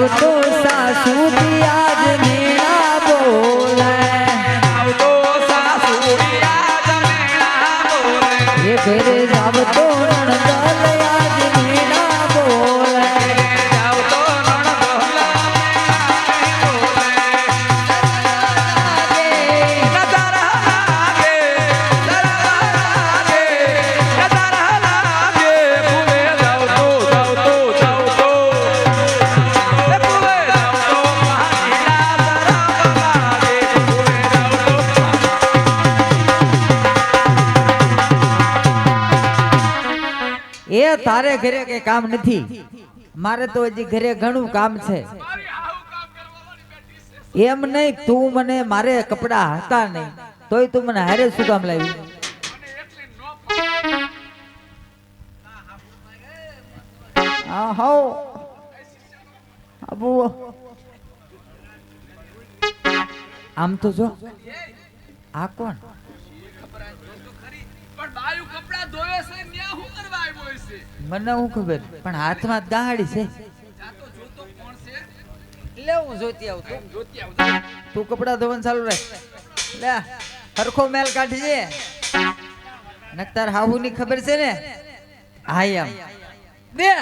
ઘેર જાવ તો સાસુ આજ મેળા બોલે. આવતો સાસુડિયા જમેણા બોલે. તારે ઘરે કઈ કામ નથી. મારે તો હજી ઘરે ઘણું કામ છે. એમ નહીં, તું મને મારે કપડા હતા નહીં. તોય તું મને હારે શું કામ લાવી આમ તો જો. આ કોણ? મને હું ખબર, પણ હાથમાં દાહડી છે. લે, હું જોતી આવું તું. કપડા ધોવાનું ચાલુ રાખ. લે, હરખો મેલ કાઢજે. નકતાર હાહુ ની ખબર છે ને? હા એમ દે.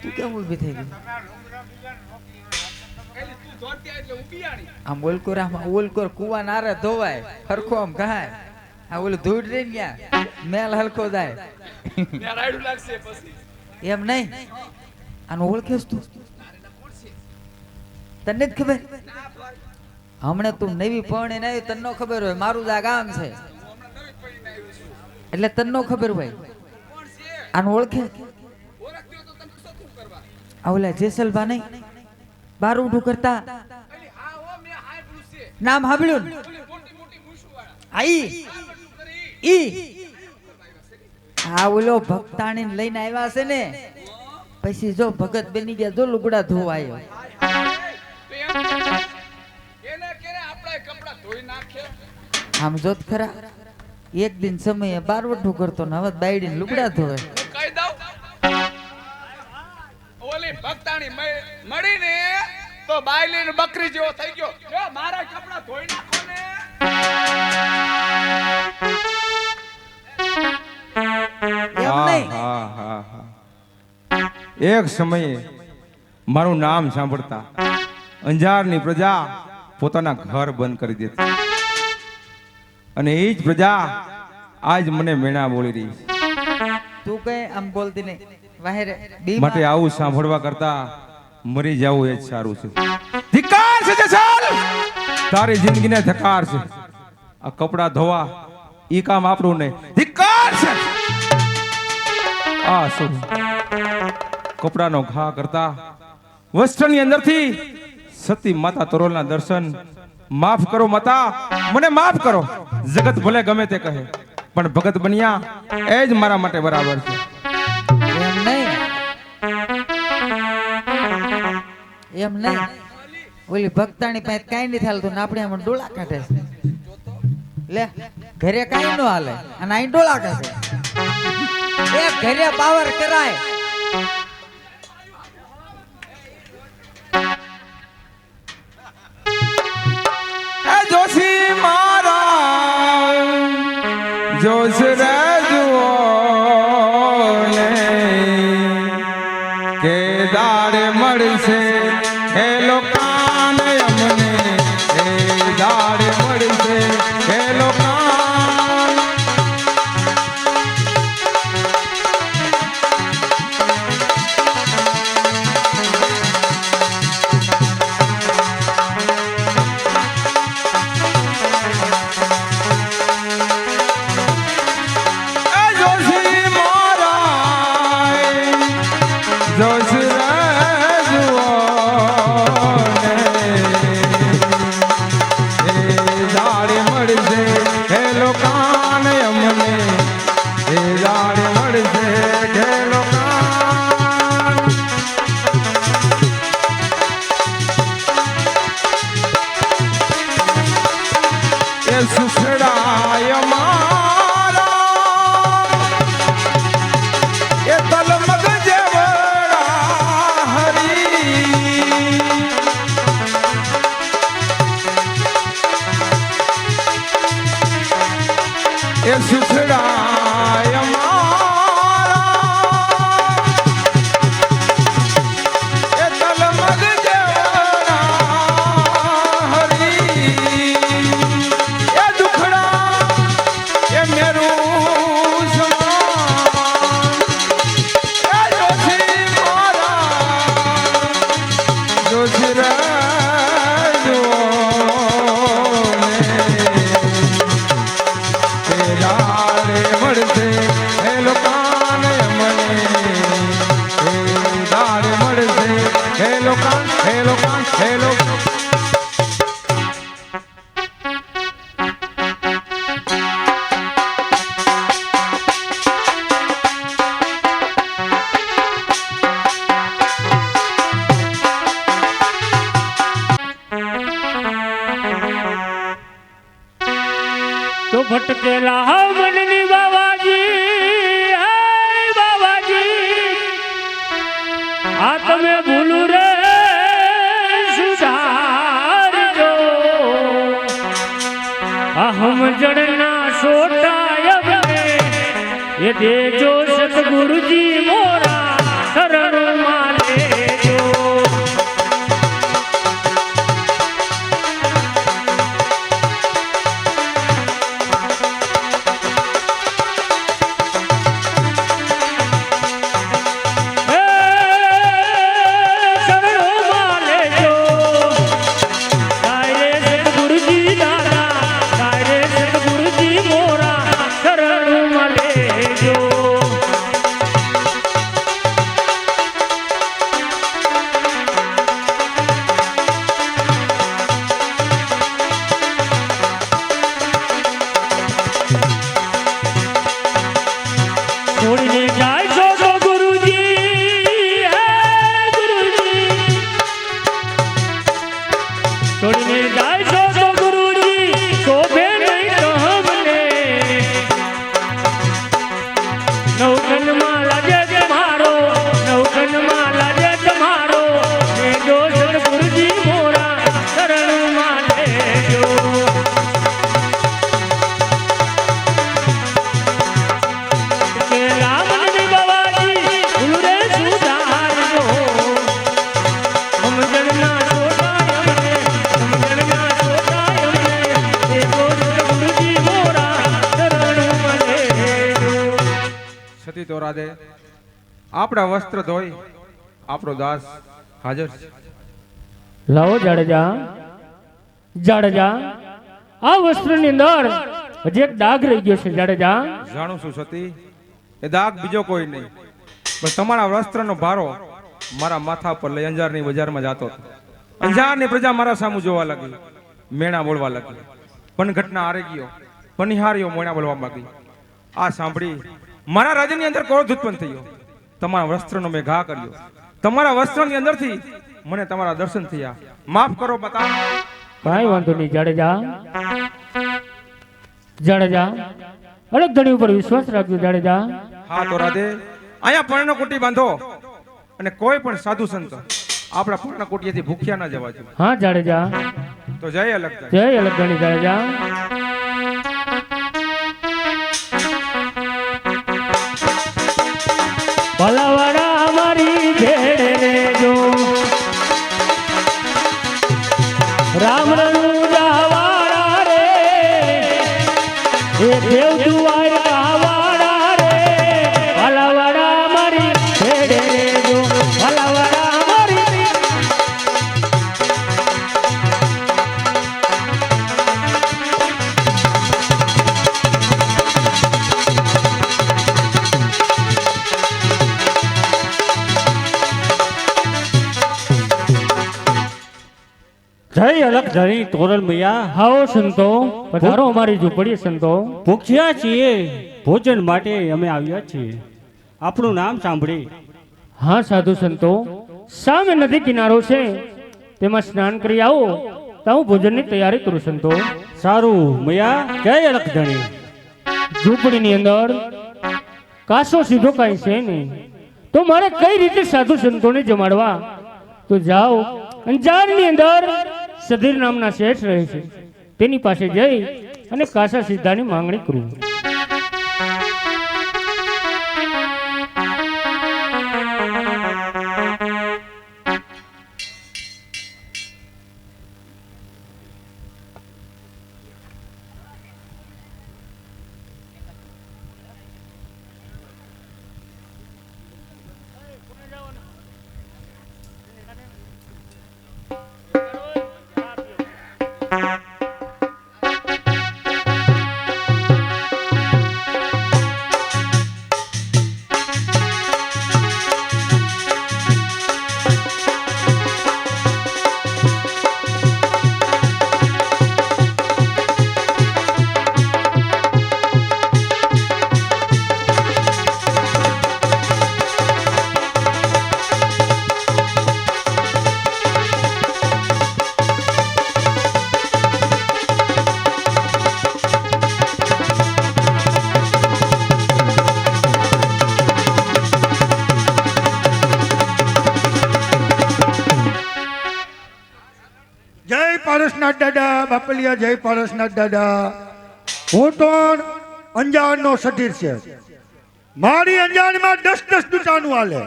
તું કેમ ઊભી થઈ ગઈ? આમ ઓલકોર આમ ઓલકોર કુવા નારે ધોવાય, હરખો આમ કહાય આ ઓલું ધૂળ રહી ગયા મેલ હલકો જાય. એમ નહીં? આનો ઓળખે તું? તને જ ખબર? હમણાં તું નવી પરણી નહીં તને ખબર હોય, મારું જ આ ગામ છે. એટલે તને નો ખબર હોય. આનું ઓળખે? આ ઓલા જેસલભા નહીં? બાર ઉઠું કરતા એલી હા હો મેં હાંભળ્યું છે નામ સાંભળ્યું ને? ઓલી મોટી મોટી મૂછું વાળા આ ઈ હા ઓલો ભક્તાણી લઈને આવ્યા છે ને. પછી જો ભગત બની ગયા, જો લુગડા ધોવાયો. આમ જોત ખરા. એક દિન સમયે બારવટું કરતો ને હવે બાયડીને લુગડા ધોવે. ઓલી ભક્તાણી મળીને તો બાયલી ને બકરી જેવો થઈ ગયો. જો મારા કપડા ધોઈ નાખો ને. એમ નહીં? હા હા હા. એક સમયે મારું નામ સાંભળતા અંજારની પ્રજા પોતાના ઘર બંધ કરી દેતી. અને એ જ પ્રજા આજ મને મેણા બોલી રહી તું કઈ આમ બોલતી નહીં. માટે આવું સાંભળવા કરતા મરી જવું એ જ સારું છે. ધિકાર છે જસલ! તારી જિંદગીને ધકાર છે. આ કપડા ધોવા, ઈ કામ આપણું નહીં. ધિકાર છે! આ શું? કપડાનો ઘા કરતા, વસ્ત્રની અંદરથી સતી માતા તરોલના દર્શન માફ કરો માતા, મને માફ કરો. જગત ભલે ગમે તે કહે, પણ ભગત બન્યા એ જ મારા માટે બરાબર છે. એમ નહીં? ઓલી ભક્તાણી પાસે કાંઈ નહીં થાલતું ને આપણે આમાં ડોળા કાઢે છે. લે ઘરે કાંઈ ન હાલે અને અહીં ડોળા કાઢે એ ઘરે પાવર કરાય. તમે ભૂલું રે સુધારજો. અહમ જડના બને એ દેજો આપણા વસ્ત્ર ધોઈ આપણો દાસ હાજર છે. લાવો જાડેજા. જાડેજા આ વસ્ત્રની અંદર હજી એક ડાઘ રહી ગયો છે જાડેજા. જાણું છું સતી? એ દાગ બીજો કોઈ નહીં. પણ તમારા વસ્ત્રનો ભારો મારા માથા પર લઈ અંજારની બજારમાં જતો હતો. અંજારની પ્રજા મારા સામું જોવા લાગી મેણા બોલવા લાગી. પણ ઘટના હારી ગયો પનિહારીઓ મોણા બોલવા લાગી આ સાંભળી મારા રાજ્યની અંદર ક્રોધ ઉત્પન્ન થયો. તમારા વસ્ત્રનો મેં ઘા કર્યો. તમારા વસ્ત્રની અંદરથી મને તમારા દર્શન થયા. માફ કરો બતા. કાંઈ વાંધો નહીં જાડેજા જાડેજા અલગ ધણી ઉપર વિશ્વાસ રાખજો જાડેજા હા તો રાધે અહીંયા પર્ણ કુટી બાંધો. અને કોઈ પણ સાધુ સંત આપણા પર્ણ કુટીએથી ભૂખ્યા ના જવા જોઈએ. હા જાડેજા તો જય અલગ જય અલગ ધણી જાડેજા ભલાવાડા અમારી ભેડ રેજો રામ રણુજાવાળા રે. એ દેવ દુઆર ધણી તોરણ મૈયા. હાઓ સંતો પધારો અમારી ઝૂંપડી સંતો. ભૂખ્યા છીએ. ભોજન માટે અમે આવ્યા છીએ. આપણું નામ સાંભળી. હા સાધુ સંતો. સામે નદી કિનારો છે. તેમાં સ્નાન કરી આવો. તો હું ભોજનની તૈયારી કરું સંતો. સારું મૈયા. જય અલગ ધણી ઝૂંપડીની અંદર કાસો સીધો કાંઈ છે નહીં. તો મારે કઈ રીતે સાધુ સંતોને જમાડવા? તો જાઓ. અંજારની અંદર સધીર નામના શેઠ રહે છે. તેની પાસે જઈ અને કાસા સિદ્ધાની માંગણી કરું. પારસનાથ દાદા, બાપલિયા જય પારસનાથ દાદા. હું તો અંજારનો સધીર છે. મારી અંજારમાં દસ દસ દુકાનું હાલે.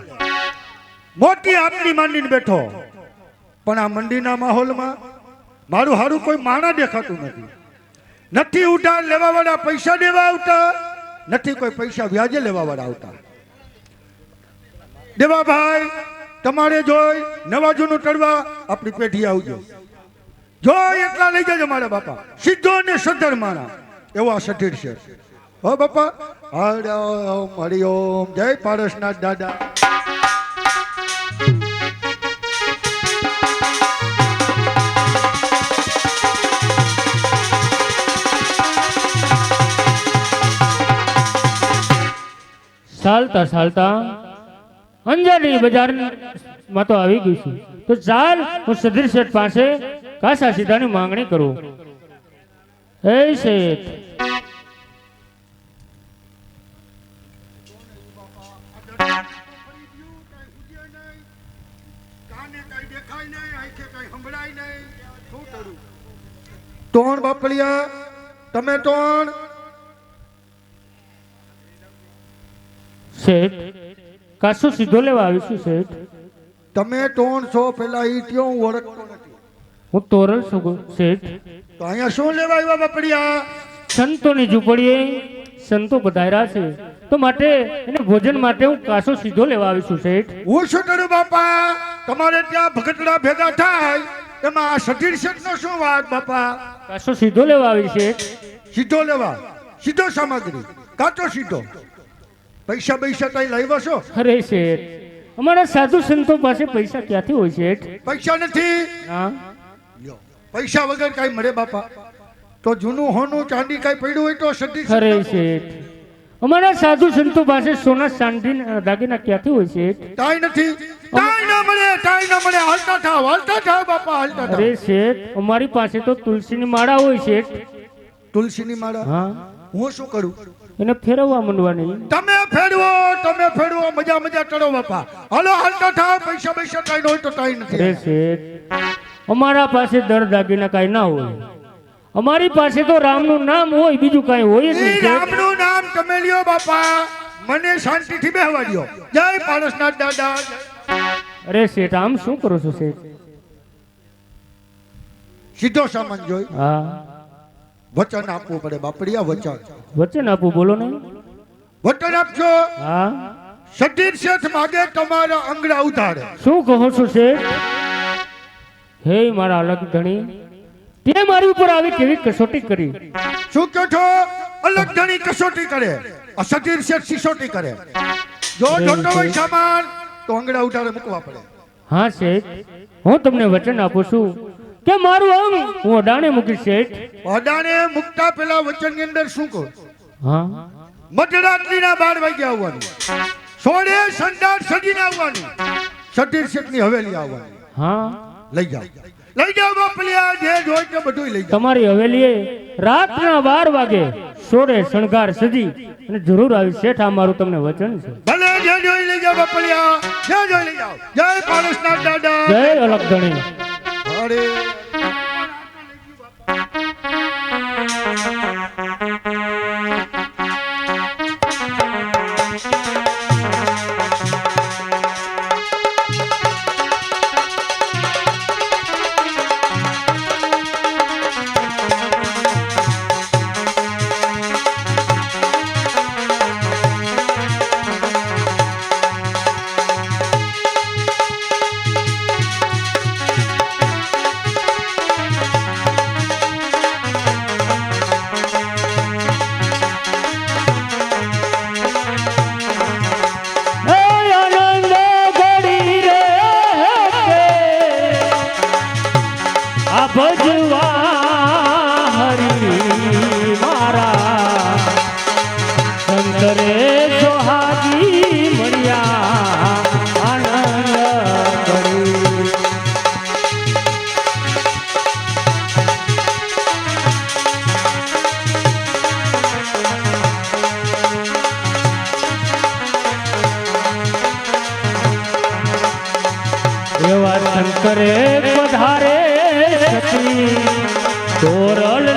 મોટી આપની માંડીને બેઠો. પણ આ મંડીના માહોલમાં મારું હારું કોઈ માણા દેખાતું નથી. નથી ઉધાર લેવા વાળા પૈસા દેવા આવતા, નથી કોઈ પૈસા વ્યાજે લેવા વાળા આવતા. દેવાભાઈ, તમારે જોઈ નવા જૂનું ટળવા આપણી પેઢી આવજો. જોઈ એટલા લઈ જજો મારા બાપા. સીધો ને સદ્ધર મારા. એવો આ સઠીર છે. હો બાપા. હરિઓમ હરિઓમ જય પારસનાથ દાદા. ચાલતા ચાલતા અંજારની બજારમાં તો આવી ગયું છું. તો ચાલ હું સધીર શેઠ પાસે કાસા સીધાની માંગણી કરું. હે શેઠ. ટોણ બાપડિયા તમે ટોણ? શેઠ કાસો સીધો લેવા આવીશું શેઠ. તમે ટોણ છો પેલા ઈ કયો હું ઓળખતો નથી. હું તોરલ છું શેઠ. તો અહીંયા શું લેવા આવ્યા બાપડિયા? સંતોની ઝૂંપડીએ સંતો બધાયરા છે. તો માટે એને ભોજન માટે હું કાસો સીધો લેવા આવીશું શેઠ. હું શું કરું બાપા? તમારે ત્યાં ભગતડા ભેગા થાય એમાં આ સઠીર શેઠ નો શું વાત બાપા? કાસો સીધો લેવા આવી શેઠ. સીધો લેવા. સીધો સામગ્રી. કાચો સીધો. પૈસા પૈસા કઈ લાવ્યા છો? અરે શેઠ અમારા સાધુ સંતો પાસે પૈસા ક્યાંથી હોય શેઠ? પૈસા નથી. હા? પૈસા વગર કઈ મળે બાપા. તો જૂનું હોનું ચાંદી કઈ પડ્યું હોય તો સતી ખરે શેઠ અમારા સાધુ સંતો પાસે સોના ચાંદી દાગીના ક્યાંથી હોય શેઠ? તાઈ નથી. તાઈ ના મળે તાઈ ના મળે. હાલતા થાવ હાલતા થાવ બાપા હાલતા અરે થાવ શેઠ અમારી પાસે તો તુલસીની માળા હોય શેઠ. તુલસીની માળા? હા. હું શું કરું? એને ફેરવવા માંડવાની. તમે ફેરવો તમે ફેરવો મજા મજા ચડો બાપા. હાલો હાલતો થાવ પૈસા પૈસા કઈ હોય તો અરે નથી. શેઠ અમારા પાસે દર દાગીના કાંઈ ના હોય. અમારી પાસે તો રામનું નામ હોય બીજું કાંઈ હોય નહીં રામનું નામ તમે લ્યો બાપા. મને શાંતિથી બેહવા દો જય પારસનાથ દાદા. અરે શેઠ આમ શું કરો છો શેઠ? સીધો સામાન જોઈ. હા. વચન આપવું પડે બાપડિયા વચન. વચન આપવું બોલો ને. વચન આપજો. હા. સતીર શેઠ માગે તમારા અંગડા ઉતારે શું કહો છો શેઠ? હે મારા અલગ ધણી તે મારી ઉપર આવી કેવી કસોટી કરી? શું કહો છો? અલગ ધણી કસોટી કરે. આ સતીર શેઠ સિસોટી કરે. જો જોતો હોય સામાન તો અંગડા ઉતારે મૂકવા પડે. હા શેઠ. હું તમને વચન આપું છું. કે મારું અંગ? હું અડાણે મૂકીશ શેઠ. અડાણે મુકતા પેલા વચનની અંદર શું કહો? હા. મધરાત્રિના બાર વાગે આવવાનું. સોળે સંડાસ સજીને આવવાનું. સતીર શેઠની હવેલી આવવાની. હા. લઈ જાઓ. લઈ જાઓ બાપલિયા જે જોઈ તે બધું લઈ જાઓ. તમારી હવેલીએ રાતના બાર વાગે સોડે શણગાર સજી. અને જરૂર આવી શેઠ આ મારું તમને વચન છે. ભલે જે જોઈ લઈ જાઓ બાપલિયા જે જોઈ લઈ જાઓ. જય પારસનાથ દાદા. જય અલગ ધણી અરે કરે પધારે સતી તોરણ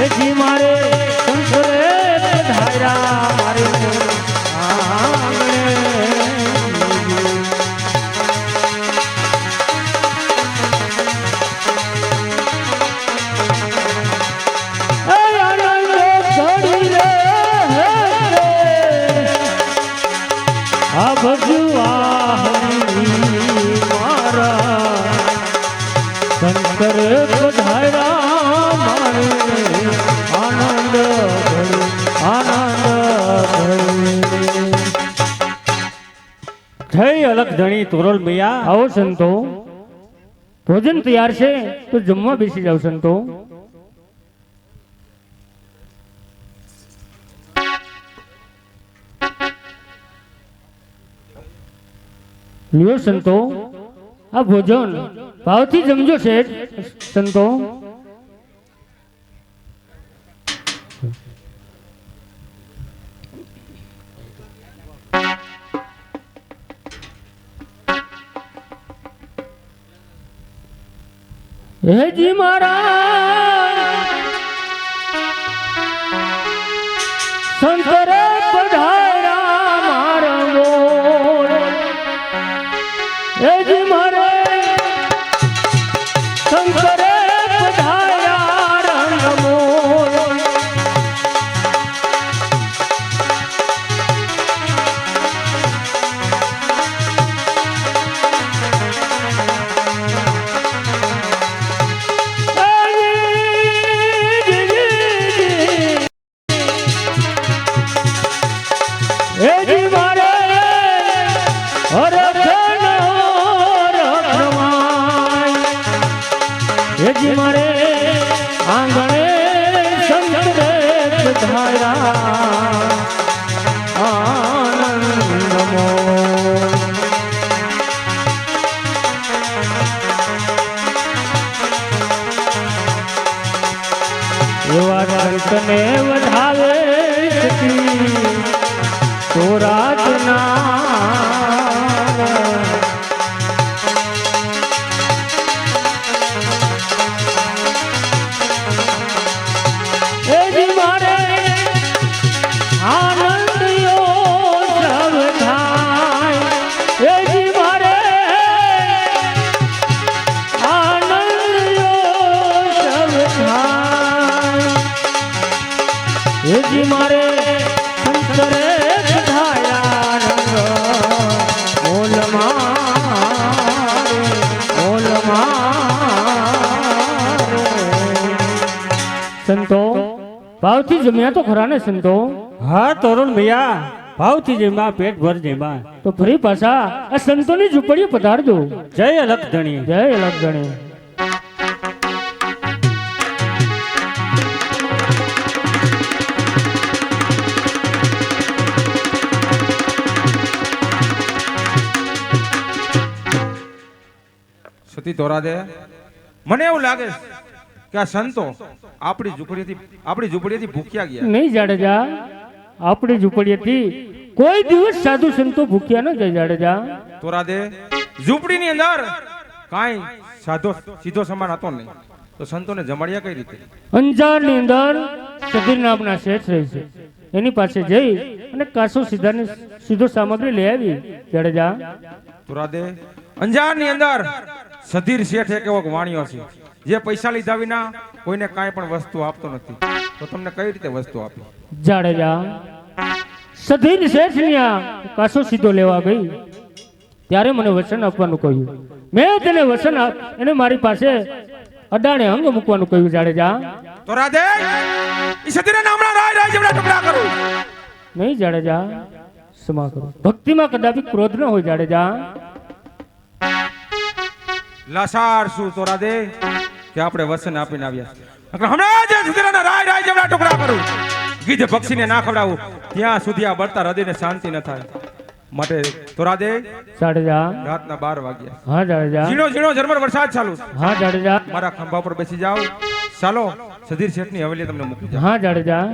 હેજી મારે તોરલ મૈયા. આવો સંતો. ભોજન તૈયાર છે, તો જમવા બેસી જાવ સંતો. લ્યો સંતો. આ ભોજન ભાવથી જમજો શેઠ, સંતો. હેજી મારા શંકરે એવા ભાવથી જમ્યા તો ખરા ને સંતો? હા તરુણ ભૈયા ભાવથી જમ્યા પેટ ભર જમ્યા. તો ફરી પાછા આ સંતોની ઝૂંપડીએ પધારજો. જય અલગ ધણી જય લગણી સતી તોરા દે મને એવું લાગે છે કે આ સંતો આપણી ઝૂંપડીથી આપણી ઝૂંપડીથી ભૂખ્યા ગયા. નહીં જાડેજા. આપણી ઝૂંપડીએથી કોઈ દિવસ સાધુ સંતો ભૂખ્યા ન જાય જાડેજા. તોરા દે ઝૂંપડીની અંદર કાંઈ સાધો સીધો સમાન હતો નહીં. તો સંતોને જમાડ્યા કઈ રીતે? અંજારની અંદર સધીર નામના શેઠ રહે છે. એની પાસે જઈ અને કાસો સીધાની સીધો સામગ્રી લઈ આવી જાડેજા. તોરા દે અંજારની અંદર સધીર શેઠ એક એવો વાણિયો છે. જે પૈસા લીધા વિના કોઈને કાંઈ પણ વસ્તુ આપતો નથી. તો તમને કઈ રીતે વસ્તુ આપી? જાડેજા સધીર શેઠ કાસો સીધો લેવા ગઈ. ત્યારે મને વચન આપવાનું કહ્યું. મેં તેને વચન એને મારી પાસે અડાણે અંગ મૂકવાનું કહ્યું જાડેજા. તો રાધે ઈ સતીના નામના રાય રાય જેવડા ટુકડા કરું. નહીં જાડેજા. ક્ષમા કરો. ભક્તિમાં કદાપી ક્રોધ ન હોય જાડેજા. લાસાર શું તો દે કે આપણે વસન આપીને આવ્યા હમણાં જ સુધીરાના રાય રાય જેવડા ટુકડા કરું. ગીધ પક્ષીને ના ખવડાવું. ત્યાં સુધી આ બળતા હૃદયને શાંતિ ન થાય. માટે તોરા દે જાડેજા. રાતના બાર વાગ્યા. હા જાડેજા. ઝીણો ઝીણો ઝરમર વરસાદ ચાલુ હા જાડેજા. મારા ખંભા પર બેસી જાઓ. ચાલો સધીર શેઠની હવેલી તમને મૂકી હા જાડેજા.